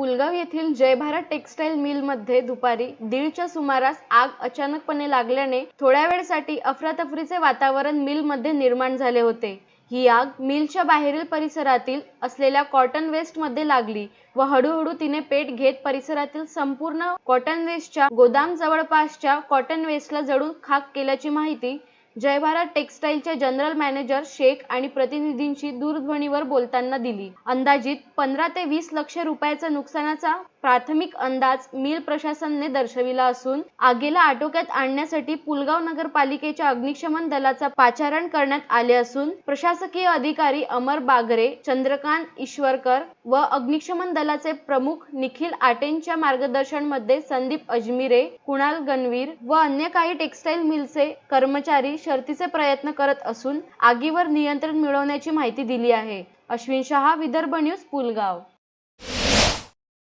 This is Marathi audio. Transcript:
पुलगाव येथील जय भारत टेक्सटाईल मिलमध्ये दुपारी दीडच्या सुमारास आग अचानकपणे लागल्याने थोड्या वेळसाठी अफरातफरीचे वातावरण मिलमध्ये निर्माण झाले होते. ही आग मिलच्या बाहेरील परिसरातील असलेल्या कॉटन वेस्टमध्ये लागली व हळूहळू तिने पेट घेत परिसरातील संपूर्ण कॉटन वेस्टच्या गोदाम जवळपासच्या कॉटन वेस्टला जळून खाक केल्याची माहिती जय भारत टेक्सटाईलचे जनरल मॅनेजर शेख आणि प्रतिनिधींशी दूरध्वनीवर बोलताना दिली. अंदाजित पंधरा ते वीस लक्ष रुपयाचा नुकसानाचा प्राथमिक अंदाज मिल प्रशासनने दर्शविला असून आगीला आटोक्यात आणण्यासाठी पुलगाव नगरपालिकेच्या अग्निशमन दलाचा पाचारण करण्यात आले असून प्रशासकीय अधिकारी अमर बागरे चंद्रकांत ईश्वरकर व अग्निशमन दलाचे प्रमुख निखिल आटेंच्या मार्गदर्शनमध्ये संदीप अजमिरे कुणाल गणवीर व अन्य काही टेक्सटाईल मिलचे कर्मचारी शर्थीचे प्रयत्न करत असून आगीवर नियंत्रण मिळवण्याची माहिती दिली आहे. अश्विन शहा विदर्भ न्यूज पुलगाव.